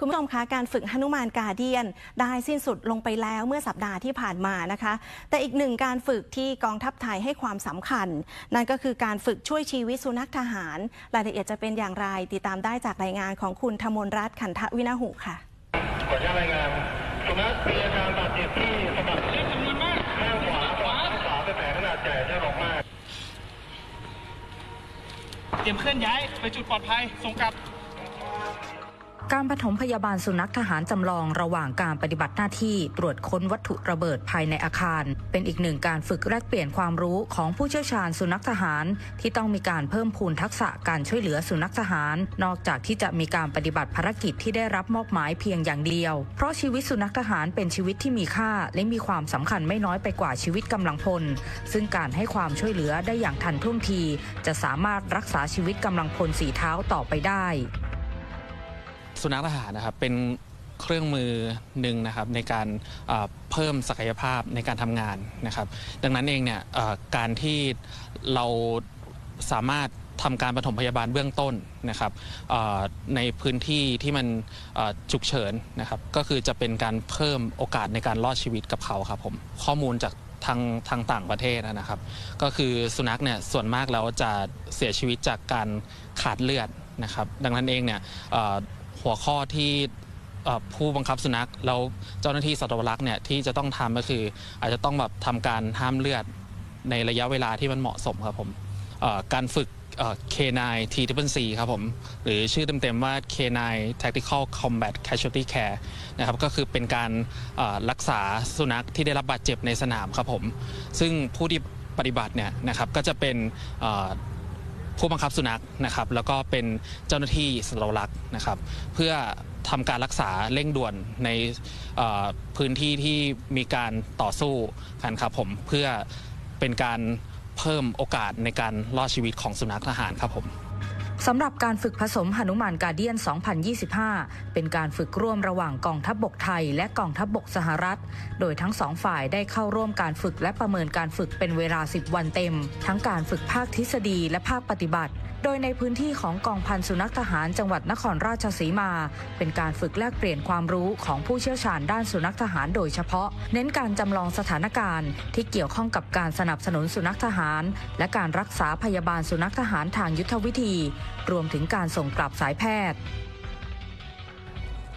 คุณผู้ชมคะการฝึกหนุมานกาเดียน ได้สิ้นสุดลงไปแล้วเมื่อสัปดาห์ที่ผ่านมานะคะ แต่อีกหนึ่งการฝึกที่กองทัพไทยให้ความสำคัญ นั่นก็คือการฝึกช่วยชีวิตสุนัขทหาร รายละเอียดจะเป็นอย่างไร ติดตามได้จากรายงานของคุณธมนรัตน์ขันทวินาหุค่ะขออนุญาตรายงานสุนัขมีอาการบาดเจ็บที่สะบักจำนวนมากข้างขวาขวาขวาเป็นแผลขนาดใหญ่เลือดออกมากเตรียมเคลื่อนย้ายไปจุดปลอดภัยส่งกลับ การปฐมพยาบาลสุนัขทหารจำลองระหว่างการปฏิบัติหน้าที่ตรวจค้นวัตถุระเบิดภายในอาคาร เป็นอีกหนึ่งการฝึกแลกเปลี่ยนความรู้ของผู้เชี่ยวชาญสุนัขทหาร ที่ต้องมีการเพิ่มพูนทักษะการช่วยเหลือสุนัขทหาร นอกจากที่จะมีการปฏิบัติภารกิจที่ได้รับมอบหมายเพียงอย่างเดียว เพราะชีวิตสุนัขทหารเป็นชีวิตที่มีค่าและมีความสำคัญไม่น้อยไปกว่าชีวิตกำลังพล ซึ่งการให้ความช่วยเหลือได้อย่างทันท่วงที จะสามารถรักษาชีวิตกำลังพลสีเท้าต่อไปได้ สุนัขทหารนะครับเป็นเครื่องมือหนึ่งนะครับในการเพิ่มศักยภาพในการทำงานนะครับ ดังนั้นเองเนี่ยการที่เราสามารถทำการปฐมพยาบาลเบื้องต้นนะครับในพื้นที่ที่มันฉุกเฉินนะครับก็คือจะเป็นการเพิ่มโอกาสในการรอดชีวิตกับเขาครับผมข้อมูลจากทางทางต่างประเทศนะครับ ก็คือสุนัขเนี่ยส่วนมากแล้วจะเสียชีวิตจากการขาดเลือดนะครับ ดังนั้นเองเนี่ย หัวข้อที่ผู้บังคับสุนัขแล้วเจ้าหน้าที่สัตวรักษ์เนี่ยที่จะต้องทำก็คือ อาจจะต้องแบบทำการห้ามเลือดในระยะเวลาที่มันเหมาะสมครับผมการฝึกเอ่อ K9 T t C ครับผม หรือชื่อเต็มๆว่า K9 Tactical Combat Casualty Care นะครับก็คือเป็นการรักษาสุนัขที่ได้รับบาดเจ็บในสนามครับผม ซึ่งผู้ที่ปฏิบัติเนี่ยนะครับก็จะเป็น ผู้บังคับสุนัขนะครับ แล้วก็เป็นเจ้าหน้าที่สัตวรักษ์นะครับ เพื่อทำการรักษาเร่งด่วนในพื้นที่ที่มีการต่อสู้กันครับผมเพื่อเป็นการเพิ่มโอกาสในการรอดชีวิตของสุนัขทหารครับผม สำหรับการฝึกผสมหนุมานกาเดียน 2025 เป็นการฝึกร่วมระหว่างกองทัพบบกไทย และกองทัพบบกสหรัฐ โดยทั้งสองฝ่ายได้เข้าร่วมการฝึกและประเมินการฝึกเป็นเวลา 10 วันเต็ม ทั้งการฝึกภาคทฤษฎีและภาคปฏิบัติ โดยในพื้นที่ของกองพันสุนัขทหารจังหวัดนครราชสีมา เป็นการฝึกแลกเปลี่ยนความรู้ของผู้เชี่ยวชาญด้านสุนัขทหารโดยเฉพาะ เน้นการจำลองสถานการณ์ที่เกี่ยวข้องกับการสนับสนุนสุนัขทหาร และการรักษาพยาบาลสุนัขทหารทางยุทธวิธีรวมถึงการส่งกลับสายแพทย์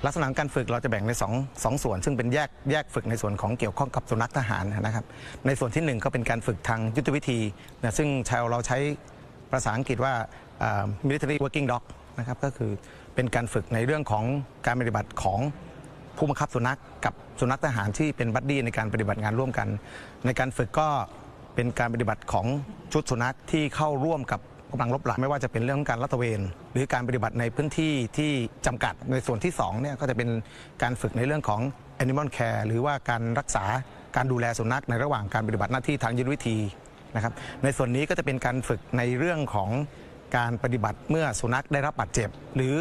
ลักษณะการฝึกเราจะแบ่งในสองสองส่วน ซึ่งเป็นแยกแยกฝึกในส่วนของเกี่ยวข้องกับสุนัขทหารนะครับ ในส่วนที่หนึ่งก็เป็นการฝึกทางยุทธวิธีนะซึ่งชาวเราใช้ภาษาอังกฤษว่า military working dog นะครับก็คือเป็นการฝึกในเรื่องของการปฏิบัติของผู้บังคับสุนัขกับสุนัขทหารที่เป็นบัดดี้ในการปฏิบัติงานร่วมกัน ในการฝึกก็เป็นการปฏิบัติของชุดสุนัขที่เข้าร่วมกับ กำลังรบหลักไม่ว่าจะเป็นเรื่องของการลาดตะเวน หรือการปฏิบัติในพื้นที่ที่จำกัดในส่วนที่2เนี่ยก็จะเป็นการฝึกในเรื่องของ animal care หรือว่าการรักษาการดูแลสุนัขในระหว่างการปฏิบัติหน้าที่ทางยุทธวิธีนะครับในส่วนนี้ก็จะเป็นการฝึกในเรื่องของการปฏิบัติเมื่อสุนัขได้รับบาดเจ็บ หรือ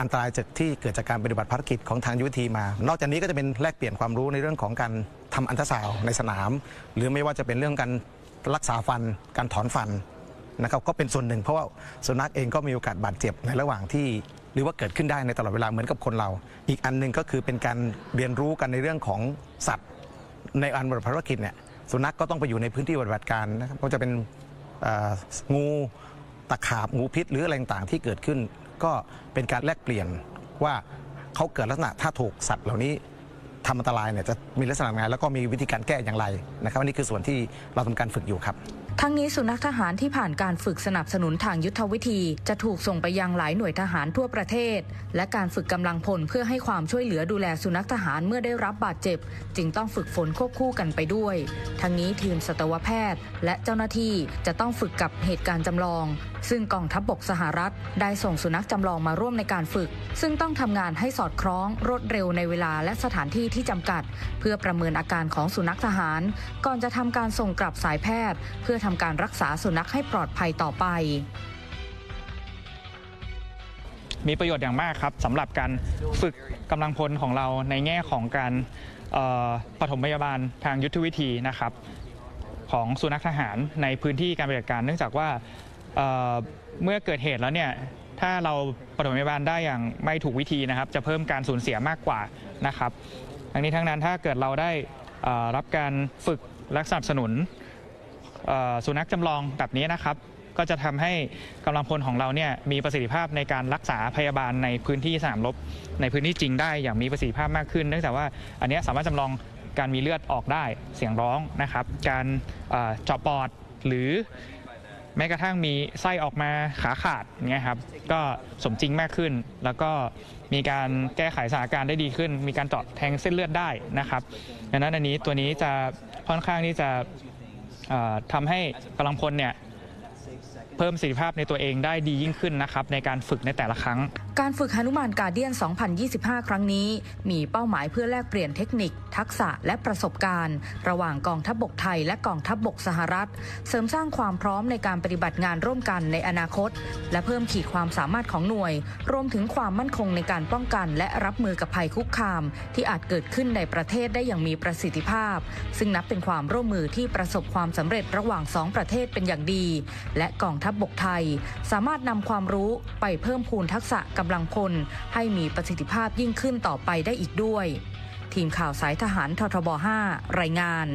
อันตรายจากที่เกิดจากการปฏิบัติภารกิจของทางยุทธวิธีมา นอกจากนี้ก็จะเป็นแลกเปลี่ยนความรู้ในเรื่องของการทำอันตราซาวในสนาม หรือไม่ว่าจะเป็นเรื่องการรักษาฟัน การถอนฟัน นะครับก็เป็นส่วนหนึ่งเพราะว่าสุนัขเองก็มีโอกาสบาดเจ็บในระหว่างที่ หรือว่าเกิดขึ้นได้ในตลอดเวลาเหมือนกับคนเรา อีกอันหนึ่งก็คือเป็นการเรียนรู้กันในเรื่องของสัตว์ ในอันปฏิบัติภารกิจเนี่ยสุนัขก็ต้องไปอยู่ในพื้นที่ปฏิบัติการนะครับก็จะเป็นงูตะขาบงูพิษ หรืออะไรต่างๆที่เกิดขึ้น ก็เป็นการแลกเปลี่ยนว่าเขาเกิดลักษณะถ้าถูกสัตว์เหล่านี้ทำอันตรายเนี่ยจะมีลักษณะไงแล้วก็มีวิธีการแก้อย่างไรนะครับอันนี้คือส่วนที่เราทำการฝึกอยู่ครับ ทั้งนี้สุนัขทหารที่ผ่านการฝึกสนับสนุนทางยุทธวิธี จะถูกส่งไปยังหลายหน่วยทหารทั่วประเทศ และการฝึกกำลังพลเพื่อให้ความช่วยเหลือดูแลสุนัขทหารเมื่อได้รับบาดเจ็บ จึงต้องฝึกฝนควบคู่กันไปด้วย ทั้งนี้ทีมสัตวแพทย์ และเจ้าหน้าที่จะต้องฝึกกับเหตุการณ์จำลอง ซึ่งกองทัพบบกสหรัฐได้ส่งสุนัขจำลองมาร่วมในการฝึก ซึ่งต้องทำงานให้สอดคล้องรวดเร็วในเวลาและสถานที่ที่จำกัด เพื่อประเมินอาการของสุนัขทหาร ก่อนจะทำการส่งกลับสายแพทย์ เพื่อทำการรักษาสุนัขให้ปลอดภัยต่อไปมีประโยชน์อย่างมากครับสำหรับการฝึกกำลังพลของเราในแง่ของการปฐมพยาบาลทางยุทธวิธีนะครับ ของสุนัขทหารในพื้นที่การปฏิบัติการ เนื่องจากว่า เมื่อเกิดเหตุแล้วเนี่ยถ้าเราปฐมพยาบาลได้อย่างไม่ถูกวิธีนะครับ จะเพิ่มการสูญเสียมากกว่านะครับทั้งนี้ทั้งนั้นถ้าเกิดเราได้รับการฝึกและสนับสนุนสุนัขจำลองแบบนี้นะครับ ก็จะทำให้กำลังพลของเราเนี่ยมีประสิทธิภาพในการรักษาพยาบาลในพื้นที่สนามรบในพื้นที่จริงได้อย่างมีประสิทธิภาพมากขึ้น เนื่องจากว่าอันนี้สามารถจำลองการมีเลือดออกได้เสียงร้องนะครับ การเอ่อเจาะปอดหรือ แม้กระทั่งมีไส้ออกมาขาขาดเงี้ยครับก็สมจริงมากขึ้น แล้วก็มีการแก้ไขสถานการณ์ได้ดีขึ้น มีการเจาะแทงเส้นเลือดได้นะครับดังนั้นอันนี้ตัวนี้จะค่อนข้างที่จะเอ่อทำให้กำลังพลเนี่ยเพิ่มประสิทธิภาพในตัวเองได้ดียิ่งขึ้นนะครับในการฝึกในแต่ละครั้ง การฝึกหนุมานการเดียน 2025 ครั้งนี้ มีเป้าหมายเพื่อแลกเปลี่ยนเทคนิค ทักษะและประสบการณ์ ระหว่างกองทัพบบกไทยและกองทัพบบกสหรัฐ เสริมสร้างความพร้อมในการปฏิบัติงานร่วมกันในอนาคต และเพิ่มขีดความสามารถของหน่วย รวมถึงความมั่นคงในการป้องกัน และรับมือกับภัยคุกคาม ที่อาจเกิดขึ้นในประเทศได้อย่างมีประสิทธิภาพ ซึ่งนับเป็นความร่วมมือที่ประสบความสำเร็จระหว่างสองประเทศเป็นอย่างดี และกองทัพบบกไทย สามารถนำความรู้ไปเพิ่มพูนทักษะกำลังพลให้มีประสิทธิภาพยิ่งขึ้นต่อไปได้อีกด้วย ทีมข่าวสายทหารททบ 5 รายงาน